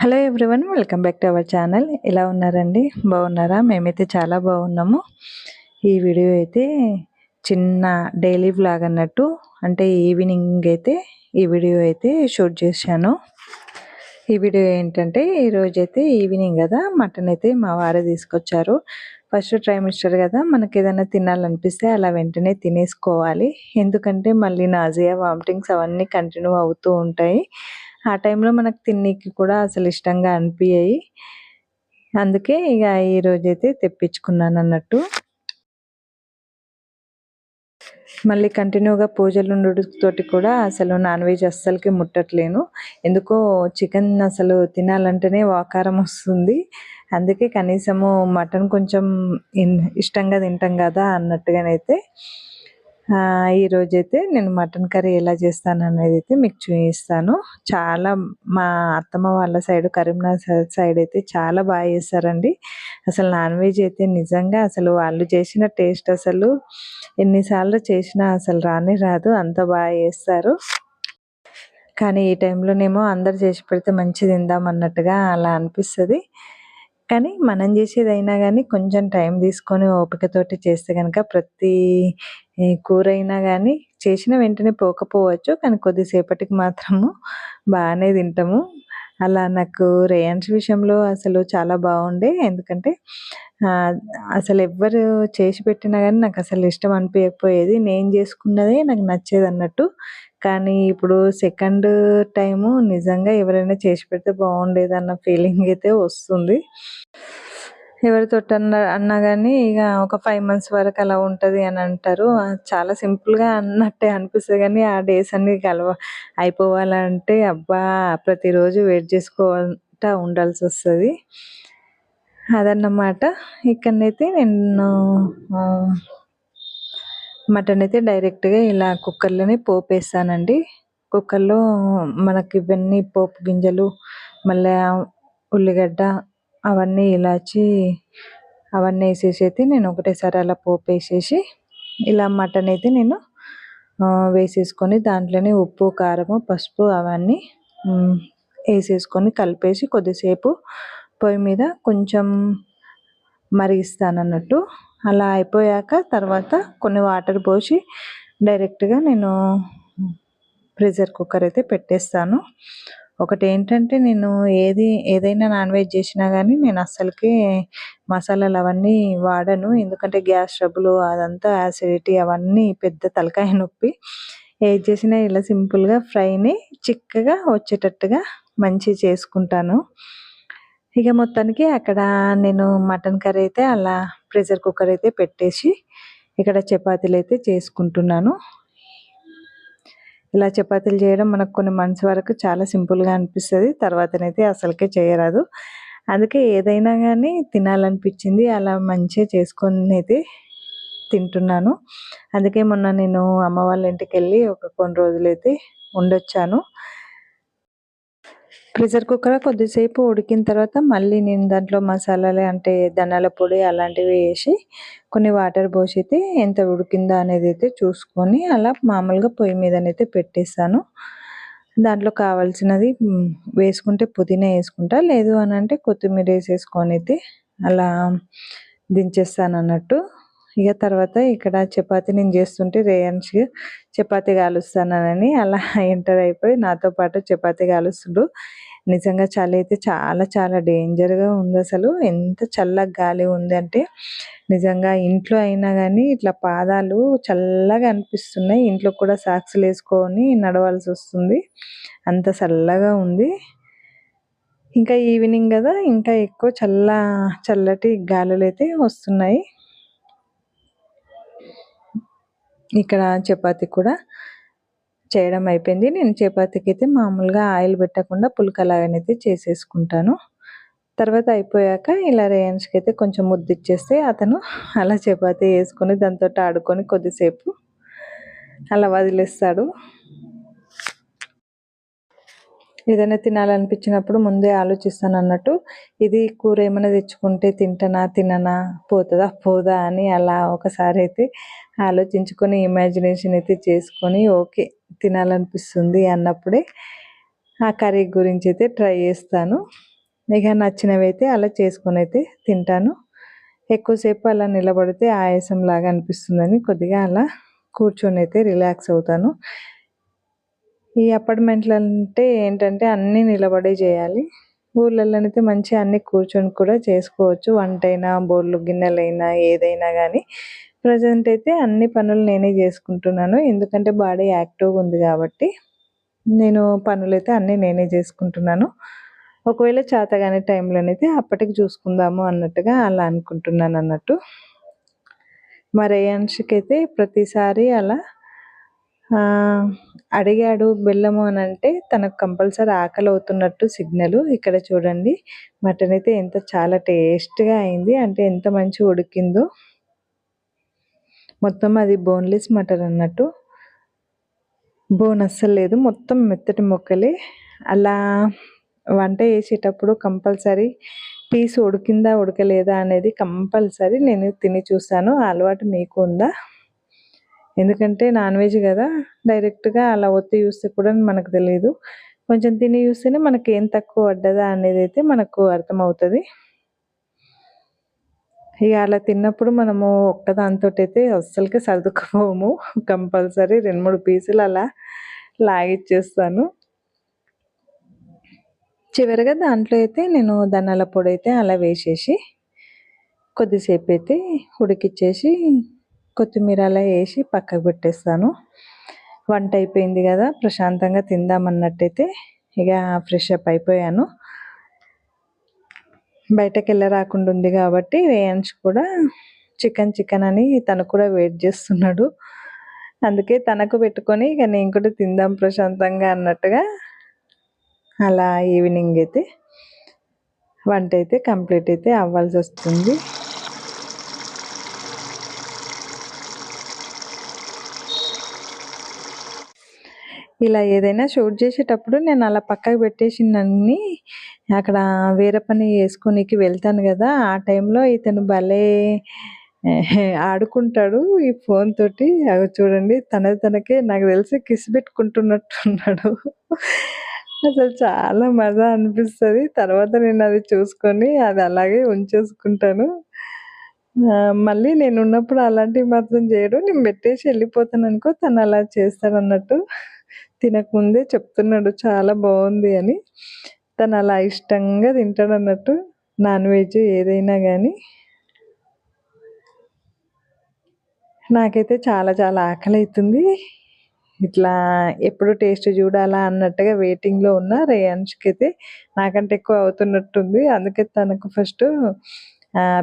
Hello everyone welcome back to our channel. ఎలా ఉన్నారండి? బాగున్నారా? మేమైతే చాలా బాగున్నాము. ఈ వీడియో అయితే చిన్న డైలీ వ్లాగ్ అన్నట్టు అంటే ఈవినింగ్ అయితే ఈ వీడియో అయితే షూట్ చేశాను. ఈ వీడియో ఏంటంటే ఈరోజు అయితే ఈవినింగ్ కదా మటన్ అయితే మా వారే తీసుకొచ్చారు. ఫస్ట్ ట్రైమిస్టర్ కదా మనకి ఏదైనా తినాలనిపిస్తే అలా వెంటనే తినేసుకోవాలి. ఎందుకంటే మళ్ళీ నాజియా వామిటింగ్స్ అవన్నీ కంటిన్యూ అవుతూ ఉంటాయి. ఆ టైంలో మనకు తిన్నీకి కూడా అసలు ఇష్టంగా అనిపించాయి అందుకే ఇక ఈరోజైతే తెప్పించుకున్నాను అన్నట్టు. మళ్ళీ కంటిన్యూగా పూజలు తోటి కూడా అసలు నాన్ వెజ్ అస్సలకి ముట్టట్లేను. ఎందుకో చికెన్ అసలు తినాలంటేనే వాకారం వస్తుంది. అందుకే కనీసము మటన్ కొంచెం ఇష్టంగా తింటాం కదా అన్నట్టుగానైతే ఈరోజైతే నేను మటన్ కర్రీ ఎలా చేస్తాను అనేది అయితే మీకు చూపిస్తాను. చాలా మా అత్తమ్మ వాళ్ళ సైడ్ కరీంనగర్ సైడ్ అయితే చాలా బాగా చేస్తారండి. అసలు నాన్ వెజ్ అయితే నిజంగా అసలు వాళ్ళు చేసిన టేస్ట్ అసలు ఎన్నిసార్లు చేసినా అసలు రానే రాదు. అంత బాగా చేస్తారు. కానీ ఈ టైంలోనేమో అందరు చేసి పెడితే మంచి తిందాం అన్నట్టుగా అలా అనిపిస్తుంది. కానీ మనం చేసేది అయినా కానీ కొంచెం టైం తీసుకొని ఓపికతోటి చేస్తే కనుక ప్రతి కూర అయినా కానీ చేసిన వెంటనే పోకపోవచ్చు. కానీ కొద్దిసేపటికి మాత్రము బాగానే తింటాము. అలా నాకు రేయన్స్ విషయంలో అసలు చాలా బాగుండే. ఎందుకంటే అసలు ఎవ్వరు చేసి పెట్టినా కానీ నాకు అసలు ఇష్టం అనిపించకపోయేది నేను చేసుకున్నదే నాకు నచ్చేది అన్నట్టు కానీ ఇప్పుడు సెకండ్ టైము నిజంగా ఎవరైనా చేసి పెడితే బాగుండేది అన్న ఫీలింగ్ అయితే వస్తుంది. ఎవరితో అన్న అన్నా కానీ ఇక ఒక ఫైవ్ మంత్స్ వరకు అలా ఉంటుంది అని అంటారు. చాలా సింపుల్గా అన్నట్టే అనిపిస్తుంది కానీ ఆ డేస్ అన్ని కలవ అయిపోవాలంటే అబ్బా ప్రతిరోజు వెయిట్ చేసుకోవాలంటా ఉండాల్సి వస్తుంది. అదన్నమాట. ఇక్కడనైతే నేను మటన్ అయితే డైరెక్ట్గా ఇలా కుక్కర్లోనే పోపు వేస్తానండి కుక్కర్లో మనకి ఇవన్నీ పోపు గింజలు మళ్ళీ ఉల్లిగడ్డ అవన్నీ ఇలాచి అవన్నీ వేసేసి అయితే నేను ఒకటేసారి అలా పోపు వేసేసి ఇలా మటన్ అయితే నేను వేసేసుకొని దాంట్లోనే ఉప్పు కారము పసుపు అవన్నీ వేసేసుకొని కలిపేసి కొద్దిసేపు పొయ్యి మీద కొంచెం మరిగిస్తాను అన్నట్టు అలా అయిపోయాక తర్వాత కొన్ని వాటర్ పోసి డైరెక్ట్గా నేను ప్రెషర్ కుక్కర్ అయితే పెట్టేస్తాను. ఒకటి ఏంటంటే నేను ఏది ఏదైనా నాన్ వెజ్ చేసినా కానీ నేను అస్సలకి మసాలాలు అవన్నీ వాడను. ఎందుకంటే గ్యాస్ ట్రబుల్ అదంతా యాసిడిటీ అవన్నీ పెద్ద తలకాయ నొప్పి. ఏది చేసినా ఇలా సింపుల్గా ఫ్రైని చిక్కగా వచ్చేటట్టుగా మంచి చేసుకుంటాను. ఇక మొత్తానికి అక్కడ నేను మటన్ కర్రీ అయితే అలా ప్రెషర్ కుక్కర్ అయితే పెట్టేసి ఇక్కడ చపాతీలు అయితే చేసుకుంటున్నాను. ఇలా చపాతీలు చేయడం మనకు కొన్ని మంత్స్ వరకు చాలా సింపుల్గా అనిపిస్తుంది తర్వాతనైతే అసలుకే చేయరాదు. అందుకే ఏదైనా కానీ తినాలనిపించింది అలా మంచిగా చేసుకొని అయితే తింటున్నాను. అందుకే మొన్న నేను అమ్మ వాళ్ళ ఇంటికి వెళ్ళి ఒక కొన్ని రోజులైతే ఉండొచ్చాను. ప్రెషర్ కుక్కర్ కొద్దిసేపు ఉడికిన తర్వాత మళ్ళీ నేను దాంట్లో మసాలాలు అంటే ధనాల పొడి అలాంటివి వేసి కొన్ని వాటర్ పోసి అయితే ఎంత ఉడికిందా అనేది అయితే చూసుకొని అలా మామూలుగా పొయ్యి మీదనైతే పెట్టేస్తాను. దాంట్లో కావాల్సినది వేసుకుంటే పుదీనా వేసుకుంటా లేదు అని అంటే కొత్తిమీర వేసేసుకొని అయితే అలా దించేస్తాను అన్నట్టు ఇక తర్వాత ఇక్కడ చపాతి నేను చేస్తుంటే రేయన్స్ చపాతి కాలుస్తానని అలా ఎంటర్ అయిపోయి నాతో పాటు చపాతి కాలుస్తుండు. నిజంగా చలి అయితే చాలా చాలా డేంజర్గా ఉంది అసలు. ఎంత చల్లగా గాలి ఉంది అంటే నిజంగా ఇంట్లో అయినా కానీ ఇట్లా పాదాలు చల్లగా అనిపిస్తున్నాయి. ఇంట్లో కూడా సాక్స్లు వేసుకొని నడవాల్సి వస్తుంది. అంత చల్లగా ఉంది. ఇంకా ఈవినింగ్ కదా ఇంకా ఎక్కువ చల్ల చల్లటి గాలులు అయితే వస్తున్నాయి. ఇక్కడ చపాతి కూడా చేయడం అయిపోయింది. నేను చపాతీకి అయితే మామూలుగా ఆయిల్ పెట్టకుండా పులకలాగనైతే చేసేసుకుంటాను. తర్వాత అయిపోయాక ఇలా రేయన్స్కి అయితే కొంచెం ముద్దిచ్చేస్తే అతను అలా చపాతీ వేసుకొని దాంతో ఆడుకొని కొద్దిసేపు అలా వదిలేస్తాడు. ఏదైనా తినాలనిపించినప్పుడు ముందే ఆలోచిస్తాను అన్నట్టు ఇది కూర ఏమైనా తెచ్చుకుంటే తింటనా తిననా పోతుందా పోదా అని అలా ఒకసారి అయితే ఆలోచించుకొని ఇమాజినేషన్ అయితే చేసుకొని ఓకే తినాలనిపిస్తుంది అన్నప్పుడే ఆ కర్రీ గురించి అయితే ట్రై చేస్తాను. ఇక నచ్చినవి అయితే అలా చేసుకొని అయితే తింటాను. ఎక్కువసేపు అలా నిలబడితే ఆయాసం లాగా అనిపిస్తుందని కొద్దిగా అలా కూర్చొని అయితే రిలాక్స్ అవుతాను. ఈ అపార్ట్మెంట్లు అంటే ఏంటంటే అన్నీ నిలబడే చేయాలి. ఊళ్ళల్లో అయితే మంచిగా అన్ని కూర్చొని కూడా చేసుకోవచ్చు. వంట అయినా బోర్లు గిన్నెలైనా ఏదైనా కానీ ప్రజెంట్ అయితే అన్ని పనులు నేనే చేసుకుంటున్నాను. ఎందుకంటే బాడీ యాక్టివ్గా ఉంది కాబట్టి నేను పనులైతే అన్నీ నేనే చేసుకుంటున్నాను. ఒకవేళ చేతగానే టైంలోనైతే అప్పటికి చూసుకుందాము అన్నట్టుగా అలా అనుకుంటున్నాను అన్నట్టు మరి అయితే ప్రతిసారి అలా అడిగాడు బెల్లము అని అంటే తనకు కంపల్సరీ ఆకలి అవుతున్నట్టు సిగ్నల్. ఇక్కడ చూడండి మటన్ అయితే ఎంత చాలా టేస్ట్గా అయింది. అంటే ఎంత మంచి ఉడికిందో. మొత్తం అది బోన్లెస్ మటన్ అన్నట్టు. బోన్ అస్సలు లేదు మొత్తం మెత్తటి మొక్కలే. అలా వంట చేసేటప్పుడు కంపల్సరీ పీస్ ఉడికిందా ఉడకలేదా అనేది కంపల్సరీ నేను తిని చూస్తాను. అలవాటు మీకు ఉందా? ఎందుకంటే నాన్ వెజ్ కదా డైరెక్ట్గా అలా ఒత్తి చూస్తే కూడా మనకు తెలియదు కొంచెం తిని చూస్తేనే మనకి ఏం తక్కువ పడ్డదా అనేది అయితే మనకు అర్థమవుతుంది. ఇక అలా తిన్నప్పుడు మనము ఒక్కదాంతో అయితే అస్సలకి సర్దుకుపోము. కంపల్సరీ రెండు మూడు పీసులు అలా లాగిచ్చేస్తాను. చివరిగా దాంట్లో అయితే నేను ధనాల పొడి అయితే అలా వేసేసి కొద్దిసేపు అయితే ఉడికిచ్చేసి కొత్తిమీర అలా వేసి పక్కకు పెట్టేస్తాను. వంట అయిపోయింది కదా ప్రశాంతంగా తిందామన్నట్టయితే ఇక ఫ్రెష్ అప్ అయిపోయాను. బయటకు వెళ్ళరాకుండా ఉంది కాబట్టి రేయన్స్ కూడా చికెన్ చికెన్ అని తను కూడా వెయిట్ చేస్తున్నాడు. అందుకే తనకు పెట్టుకొని ఇక నేను కూడా తిందాం ప్రశాంతంగా అన్నట్టుగా అలా ఈవినింగ్ అయితే వంట అయితే కంప్లీట్ అయితే అవ్వాల్సి వస్తుంది. ఇలా ఏదైనా షూట్ చేసేటప్పుడు నేను అలా పక్కకు పెట్టేసినన్ని అక్కడ వేరే పని వేసుకునేకి వెళ్తాను కదా ఆ టైంలో ఇతను భలే ఆడుకుంటాడు ఈ ఫోన్ తోటి. అవి చూడండి తన తనకే నాకు తెలిసి కిస్ పెట్టుకుంటున్నట్టున్నాడు. అసలు చాలా మజా అనిపిస్తుంది. తర్వాత నేను అది చూసుకొని అది అలాగే ఉంచేసుకుంటాను. మళ్ళీ నేను ఉన్నప్పుడు అలాంటివి మాత్రం చేయడు. నేను పెట్టేసి వెళ్ళిపోతాను అనుకో తను అలా చేస్తాడు అన్నట్టు తినకముందే చెప్తున్నాడు చాలా బాగుంది అని. తను అలా ఇష్టంగా తింటాడు అన్నట్టు నాన్ వెజ్ ఏదైనా కానీ నాకైతే చాలా చాలా ఆకలి అవుతుంది ఇట్లా ఎప్పుడు టేస్ట్ చూడాలా అన్నట్టుగా వెయిటింగ్లో ఉన్న రేయాన్స్కి అయితే నాకంటే ఎక్కువ అవుతున్నట్టుంది. అందుకే తనకు ఫస్ట్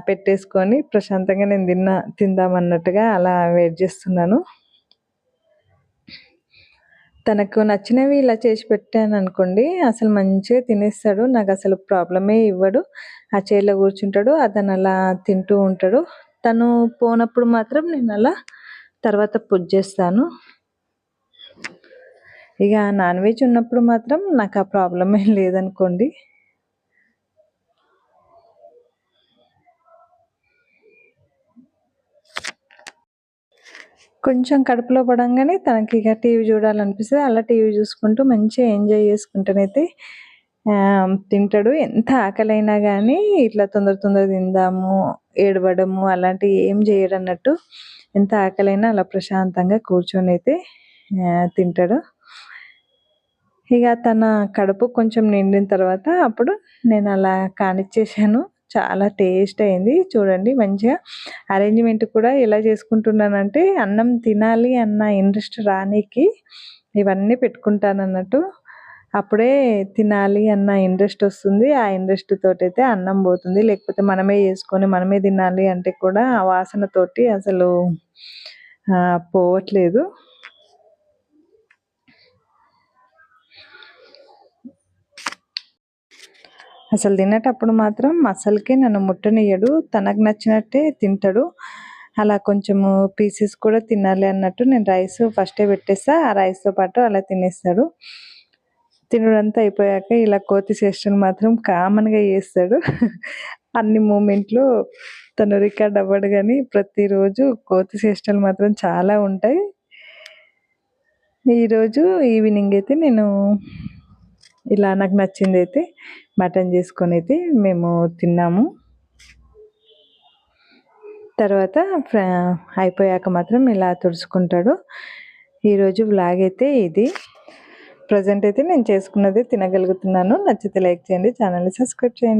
పెట్టేసుకొని ప్రశాంతంగా నేను తిన్నా తిందామన్నట్టుగా అలా వెయిట్ చేస్తున్నాను. తనకు నచ్చినవి ఇలా చేసి పెట్టాను అనుకోండి అసలు మంచిగా తినేస్తాడు నాకు అసలు ప్రాబ్లమే ఇవ్వడు. ఆ చైర్లో కూర్చుంటాడు అతను అలా తింటూ ఉంటాడు. తను పోనప్పుడు మాత్రం నేను అలా తర్వాత పూజ చేస్తాను. ఇక నాన్ వెజ్ ఉన్నప్పుడు మాత్రం నాకు ఆ ప్రాబ్లమే లేదనుకోండి. కొంచెం కడుపులో పడంగానే తనకి ఇక టీవీ చూడాలనిపిస్తుంది. అలా టీవీ చూసుకుంటూ మంచిగా ఎంజాయ్ చేసుకుంటూనైతే తింటాడు. ఎంత ఆకలైనా కానీ ఇట్లా తొందర తొందర తిందాము ఏడవడము అలాంటివి ఏం చేయడు అన్నట్టు ఎంత ఆకలైనా అలా ప్రశాంతంగా కూర్చొని అయితే తింటాడు. ఇక తన కడుపు కొంచెం నిండిన తర్వాత అప్పుడు నేను అలా కానిచ్చేసాను చాలా టేస్ట్ అయింది. చూడండి మంచిగా అరేంజ్మెంట్ కూడా ఎలా చేసుకుంటున్నానంటే అన్నం తినాలి అన్న ఇంట్రెస్ట్ రానికి ఇవన్నీ పెట్టుకుంటాను అన్నట్టు అప్పుడే తినాలి అన్న ఇంట్రెస్ట్ వస్తుంది. ఆ ఇంట్రెస్ట్ తోటి అయితే అన్నం పోతుంది. లేకపోతే మనమే చేసుకొని మనమే తినాలి అంటే కూడా ఆ వాసనతోటి అసలు పోవట్లేదు. అసలు తినేటప్పుడు మాత్రం అసలుకే నన్ను ముట్టనియ్యడు. తనకు నచ్చినట్టే తింటాడు. అలా కొంచెము పీసెస్ కూడా తినాలి అన్నట్టు నేను రైస్ ఫస్టే పెట్టేస్తా. ఆ రైస్తో పాటు అలా తినేస్తాడు. తినడంతా అయిపోయాక ఇలా కోతి చేష్టలు మాత్రం కామన్గా చేస్తాడు. అన్ని మూమెంట్లు తను రికార్డ్ అవ్వడు కానీ ప్రతిరోజు కోతి చేష్టలు మాత్రం చాలా ఉంటాయి. ఈరోజు ఈవినింగ్ అయితే నేను ఇలా నాకు నచ్చింది అయితే మటన్ చేసుకొని అయితే మేము తిన్నాము. తర్వాత అయిపోయాక మాత్రం ఇలా తుడుచుకుంటాడు. ఈరోజు బ్లాగ్ అయితే ఇది. ప్రజెంట్ అయితే నేను చేసుకున్నది తినగలుగుతున్నాను. నచ్చితే లైక్ చేయండి ఛానల్ని సబ్స్క్రైబ్ చేయండి.